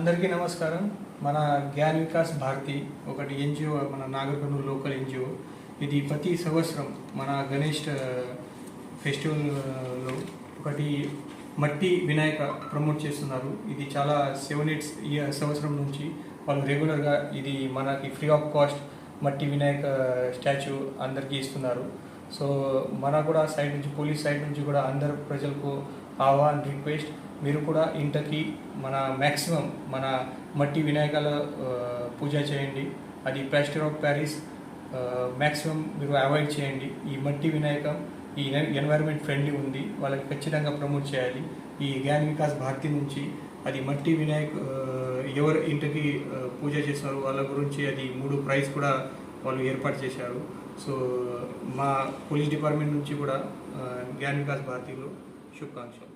అందరికీ నమస్కారం. మన జ్ఞాన్ వికాస్ భారతి ఒకటి ఎన్జిఓ మన నాగర్కర్నూలు లోకల్ ఎన్జిఓ. ఇది ప్రతి సంవత్సరం మన గణేష్ ఫెస్టివల్లో ఒకటి మట్టి వినాయక ప్రమోట్ చేస్తున్నారు. ఇది చాలా సెవెన్ ఎయిట్స్ ఇయర్ సంవత్సరం నుంచి వాళ్ళు రెగ్యులర్గా ఇది మనకి ఫ్రీ ఆఫ్ కాస్ట్ మట్టి వినాయక స్టాచ్యూ అందరికీ ఇస్తున్నారు. సో మన కూడా సైడ్ నుంచి పోలీస్ సైడ్ నుంచి కూడా అందరు ప్రజలకు ఆహ్వాన్ రిక్వెస్ట్ మీరు కూడా ఇంటకి మన మ్యాక్సిమం మన మట్టి వినాయకాల పూజ చేయండి. అది ప్లాస్టర్ ఆఫ్ ప్యారిస్ మ్యాక్సిమం మీరు అవాయిడ్ చేయండి. ఈ మట్టి వినాయకం ఈ ఎన్వైరన్మెంట్ ఫ్రెండ్లీ ఉంది. వాళ్ళకి ఖచ్చితంగా ప్రమోట్ చేయాలి. ఈ జ్ఞాన్ వికాస్ భారతి నుంచి అది మట్టి వినాయక్ ఎవరు ఇంటికి పూజ చేశారు వాళ్ళ గురించి అది మూడు ప్రైజ్ కూడా వాళ్ళు ఏర్పాటు చేశారు. సో మా పోలీస్ డిపార్ట్మెంట్ నుంచి కూడా జ్ఞాన్ వికాస్ భారతిలో శుభాకాంక్షలు.